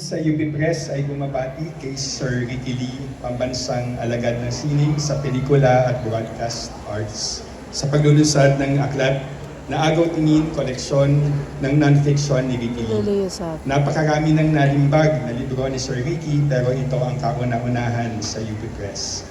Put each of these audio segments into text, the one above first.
Sa UP Press ay bumabati kay Sir Ricky Lee, pambansang alagad ng sining sa pelikula at broadcast arts sa paglulunsad ng aklat na Agaw Tingin koleksyon ng non-fiction ni Ricky Lee. Napakarami ng nalimbag na libro ni Sir Ricky pero ito ang kauna-unahan sa UP Press.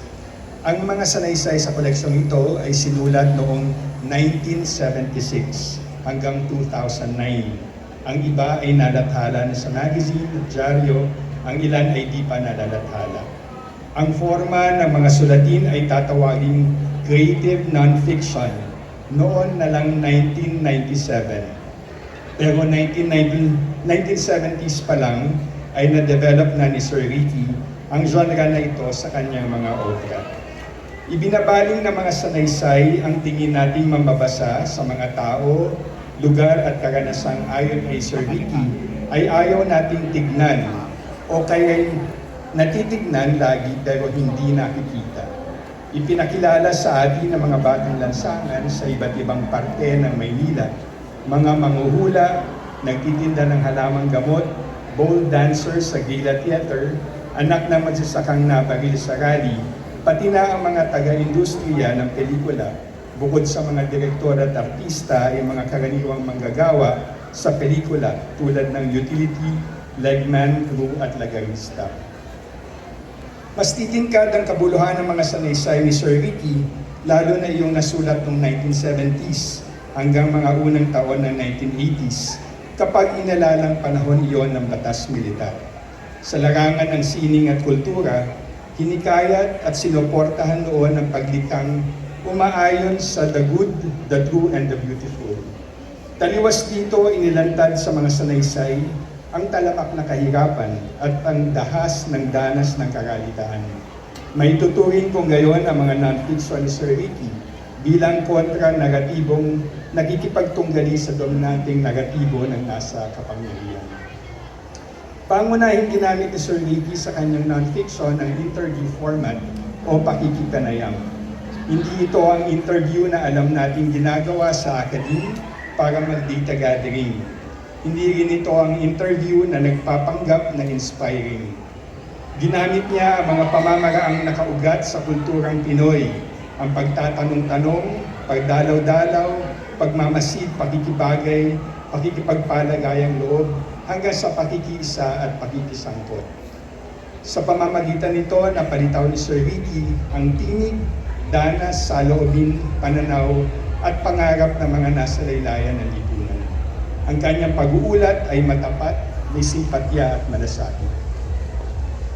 Ang mga sanaysay sa koleksyong ito ay sinulat noong 1976 hanggang 2009. Ang iba ay nalathala na sa magazine at dyaryo, ang ilan ay di pa nalalathala. Ang forma ng mga sulatin ay tatawaging creative non-fiction noon na lang 1997. Pero 1990 1970s pa lang ay na-develop na ni Sir Ricky ang genre na ito sa kanyang mga obra. Ibinabaling ng mga sanaysay ang tingin nating mambabasa sa mga tao, lugar at karanasang ayon kay Sir Ricky ay ayaw nating tignan o kaya natitignan lagi pero hindi nakikita. Ipinakilala sa atin ng mga batang lansangan sa iba't ibang parte ng Maynila, mga manguhula, nagtitinda ng halamang gamot, bowl dancers sa Gila Theater, anak ng magsasakang nabaril sa rally, pati na ang mga taga-industriya ng pelikula, bukod sa mga direktor at artista ay mga karaniwang manggagawa sa pelikula tulad ng utility, legman, crew at lagarista. Mas titingkad ang kabuluhan ng mga sanaysay ni Sir Ricky, lalo na yung nasulat noong 1970s hanggang mga unang taon ng 1980s, kapag inalalang panahon iyon ng batas militar. Sa larangan ng sining at kultura, hinikayat at sinuportahan noon ang pagliktang umaayon sa the good, the true, and the beautiful. Taliwas dito inilantad sa mga sanaysay ang talamak na kahirapan at ang dahas ng danas ng karalitaan. May tuturing kong gayon ang mga non-fiction ni Sir Ricky bilang kontra-negatibong nakikipagtunggali sa dominanting negatibo ng nasa kapangyarihan. Pangunahing ginamit ni Sir Ricky sa kanyang non-fiction ang interview format o pakikipanayam. Hindi ito ang interview na alam nating ginagawa sa academy para mag-data gathering. Hindi rin ito ang interview na nagpapanggap na inspiring. Ginamit niya ang mga pamamaraang nakaugat sa kulturang Pinoy, ang pagtatanong-tanong, pagdalaw-dalaw, pagmamasid, pakikibagay, pakikipagpalagayang loob, hanggang sa pakikiisa at pakikisangkot. Sa pamamagitan nito, napalitaw ni Sir Ricky ang tinig, danas, saloobin, pananaw, at pangarap ng mga nasa laylayan ng lipunan. Ang kanyang pag-uulat ay matapat, may simpatya at malasakit.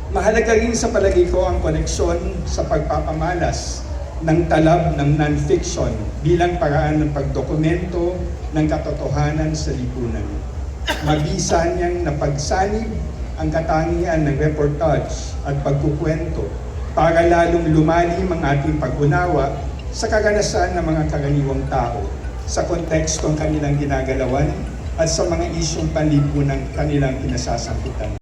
Mahalaga rin sa palagi ko ang koneksyon sa pagpapamalas ng talab ng non-fiction bilang paraan ng pagdokumento ng katotohanan sa lipunan. Mabisa niyang napagsanib ang katangian ng reportage at pagkukwento para lalong lumalim ang ating pag-unawa sa kaganasan ng mga karaniwang tao sa kontekstong kanilang ginagalawan at sa mga isyong panlipunang kanilang kinasasangkutan.